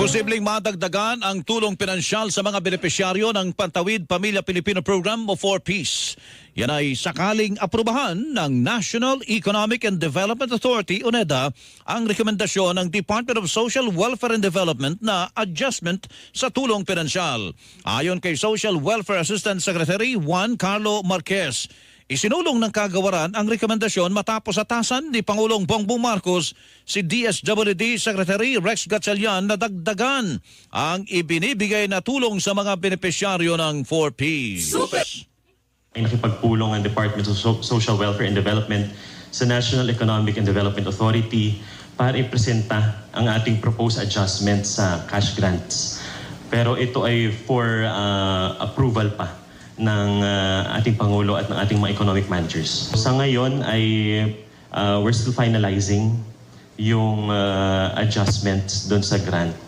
Posibleng madagdagan ang tulong pinansyal sa mga benepisyaryo ng Pantawid Pamilya Pilipino Program o 4Ps. Yan ay sakaling aprubahan ng National Economic and Development Authority o NEDA ang rekomendasyon ng Department of Social Welfare and Development na adjustment sa tulong pinansyal. Ayon kay Social Welfare Assistant Secretary Juan Carlo Marquez, Isinulong ng kagawaran ang rekomendasyon matapos atasan ni Pangulong Bongbong Marcos si DSWD Secretary Rex Gatchalian na dagdagan ang ibinibigay na tulong sa mga benepisyaryo ng 4Ps. ay nakipagpulong ang Department of So- Social Welfare and Development sa National Economic and Development Authority para ipresenta ang ating proposed adjustment sa cash grants. Pero ito ay for uh, approval pa ng uh, ating Pangulo at ng ating mga economic managers. Sa ngayon ay uh, we're still finalizing yung uh, adjustments doon sa grant.